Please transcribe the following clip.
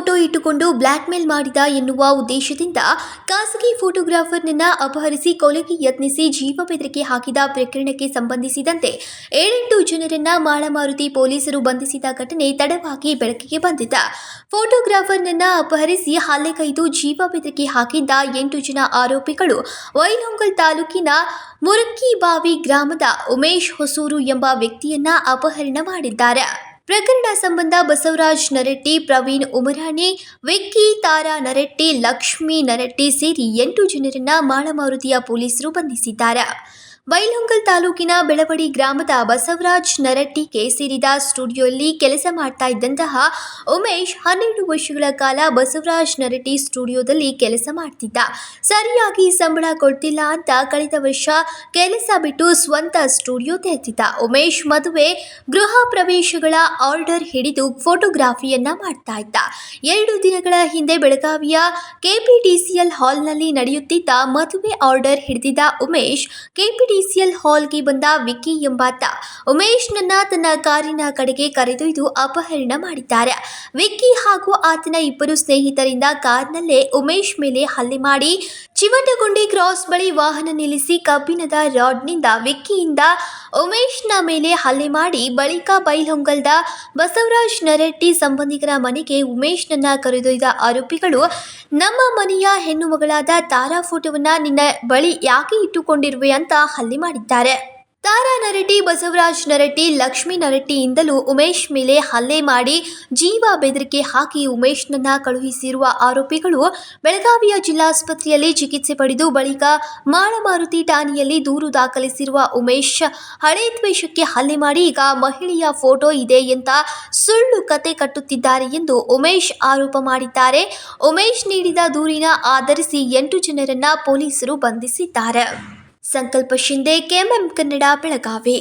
Photo ಇಟ್ಟುಕೊಂಡು blackmail ಮಾಡಿದ ಎನ್ನುವ ಉದ್ದೇಶದಿಂದ ಖಾಸಗಿ ಫೋಟೋಗ್ರಾಫರ್ನನ್ನ ಅಪಹರಿಸಿ ಕೊಲೆಗೆ ಯತ್ನಿಸಿ ಜೀವ ಬೆದರಿಕೆ ಹಾಕಿದ ಪ್ರಕರಣಕ್ಕೆ ಸಂಬಂಧಿಸಿದಂತೆ ಏಳೆಂಟು ಜನರನ್ನ ಮಾಳಮಾರುತಿ ಪೊಲೀಸರು ಬಂಧಿಸಿದ ಘಟನೆ ತಡವಾಗಿ ಬೆಳಕಿಗೆ ಬಂದಿದ್ದ ಫೋಟೋಗ್ರಾಫರ್ನನ್ನ ಅಪಹರಿಸಿ ಹಲ್ಲೆಗೈದು ಜೀವ ಬೆದರಿಕೆ ಹಾಕಿದ್ದ ಎಂಟು ಜನ ಆರೋಪಿಗಳು ವೈಲಹೊಂಗಲ್ ತಾಲೂಕಿನ ಮುರಕ್ಕಿಬಾವಿ ಗ್ರಾಮದ ಉಮೇಶ್ ಹೊಸೂರು ಎಂಬ ವ್ಯಕ್ತಿಯನ್ನ ಅಪಹರಣ ಮಾಡಿದ್ದಾರೆ. ಪ್ರಕರಣ ಸಂಬಂಧ ಬಸವರಾಜ್ ನರಟ್ಟಿ, ಪ್ರವೀಣ್ ಉಮರಾಣಿ, ವಿಕ್ಕಿ ತಾರಾ ನರಟ್ಟಿ, ಲಕ್ಷ್ಮೀ ನರಟ್ಟಿ ಸೇರಿ ಎಂಟು ಜನರನ್ನ ಮಾಳಮಾರುತಿಯ ಪೊಲೀಸರು ಬಂಧಿಸಿದ್ದಾರೆ. ಬೈಲಹೊಂಗಲ್ ತಾಲೂಕಿನ ಬೆಳವಡಿ ಗ್ರಾಮದ ಬಸವರಾಜ್ ನರಟ್ಟಿಗೆ ಸೇರಿದ ಸ್ಟುಡಿಯೋಲ್ಲಿ ಕೆಲಸ ಮಾಡ್ತಾ ಇದ್ದಂತಹ ಉಮೇಶ್ ಹನ್ನೆರಡು ವರ್ಷಗಳ ಕಾಲ ಬಸವರಾಜ್ ನರಟ್ಟಿ ಸ್ಟುಡಿಯೋದಲ್ಲಿ ಕೆಲಸ ಮಾಡ್ತಿದ್ದ. ಸರಿಯಾಗಿ ಸಂಬಳ ಕೊಡ್ತಿಲ್ಲ ಅಂತ ಕಳೆದ ವರ್ಷ ಕೆಲಸ ಬಿಟ್ಟು ಸ್ವಂತ ಸ್ಟುಡಿಯೋ ತೆರೆದಿದ್ದ. ಉಮೇಶ್ ಮದುವೆ, ಗೃಹ ಪ್ರವೇಶಗಳ ಆರ್ಡರ್ ಹಿಡಿದು ಫೋಟೋಗ್ರಾಫಿಯನ್ನ ಮಾಡ್ತಾ ಇದ್ದ. ಎರಡು ದಿನಗಳ ಹಿಂದೆ ಬೆಳಗಾವಿಯ ಕೆಪಿಟಿಸಿಎಲ್ ಹಾಲ್ನಲ್ಲಿ ನಡೆಯುತ್ತಿದ್ದ ಮದುವೆ ಆರ್ಡರ್ ಹಿಡಿದಿದ್ದ ಉಮೇಶ್ ಕೆಪಿಟಿಸಿಎಲ್ ಹಾಲ್ಗೆ ಬಂದ ವಿಕ್ಕಿ ಎಂಬಾತ. ಉಮೇಶ್ನನ್ನ ತನ್ನ ಕಾರಿನ ಕಡೆಗೆ ಕರೆದೊಯ್ದು ಅಪಹರಣ ಮಾಡಿದ್ದಾರೆ. ವಿಕ್ಕಿ ಹಾಗೂ ಆತನ ಇಬ್ಬರು ಸ್ನೇಹಿತರಿಂದ ಕಾರ್ನಲ್ಲೇ ಉಮೇಶ್ ಮೇಲೆ ಹಲ್ಲೆ ಮಾಡಿ ಚಿವಟಗುಂಡಿ ಕ್ರಾಸ್ ಬಳಿ ವಾಹನ ನಿಲ್ಲಿಸಿ ಕಬ್ಬಿಣದ ರಾಡ್ನಿಂದ ವಿಕ್ಕಿಯಿಂದ ಉಮೇಶ್ನ ಮೇಲೆ ಹಲ್ಲೆ ಮಾಡಿ ಬಳಿಕ ಬೈಲಹೊಂಗಲ್ದ ಬಸವರಾಜ್ ನರೆಟ್ಟಿ ಸಂಬಂಧಿಕರ ಮನೆಗೆ ಉಮೇಶ್ನನ್ನ ಕರೆದೊಯ್ದ ಆರೋಪಿಗಳು, ನಮ್ಮ ಮನೆಯ ಹೆಣ್ಣು ಮಗಳಾದ ತಾರಾ ಫೋಟೋವನ್ನ ನಿನ್ನ ಬಳಿ ಯಾಕೆ ಇಟ್ಟುಕೊಂಡಿರುವೆ ಅಂತ ಹಲ್ಲೆ ಮಾಡಿದ್ದಾರೆ. ತಾರಾ ನರಟಿ, ಬಸವರಾಜ್ ನರಟಿ, ಲಕ್ಷ್ಮೀ ನರಟಿಯಿಂದಲೂ ಉಮೇಶ್ ಮೇಲೆ ಹಲ್ಲೆ ಮಾಡಿ ಜೀವ ಬೆದರಿಕೆ ಹಾಕಿ ಉಮೇಶ್ನನ್ನ ಕಳುಹಿಸಿರುವ ಆರೋಪಿಗಳು ಬೆಳಗಾವಿಯ ಜಿಲ್ಲಾಸ್ಪತ್ರೆಯಲ್ಲಿ ಚಿಕಿತ್ಸೆ ಪಡೆದು ಬಳಿಕ ಮಾಳಮಾರುತಿ ಠಾಣೆಯಲ್ಲಿ ದೂರು ದಾಖಲಿಸಿರುವ ಉಮೇಶ್, ಹಳೆ ದ್ವೇಷಕ್ಕೆ ಹಲ್ಲೆ ಮಾಡಿ ಈಗ ಮಹಿಳೆಯ ಫೋಟೋ ಇದೆ ಅಂತ ಸುಳ್ಳು ಕತೆ ಕಟ್ಟುತ್ತಿದ್ದಾರೆ ಎಂದು ಉಮೇಶ್ ಆರೋಪ ಮಾಡಿದ್ದಾರೆ. ಉಮೇಶ್ ನೀಡಿದ ದೂರಿನ ಆಧರಿಸಿ ಎಂಟು ಜನರನ್ನ ಪೊಲೀಸರು ಬಂಧಿಸಿದ್ದಾರೆ. ಸಂಕಲ್ಪ ಶಿಂದೆ ಕೆಎಂಎಂ ಕನ್ನಡ ಬೆಳಗಾವಿ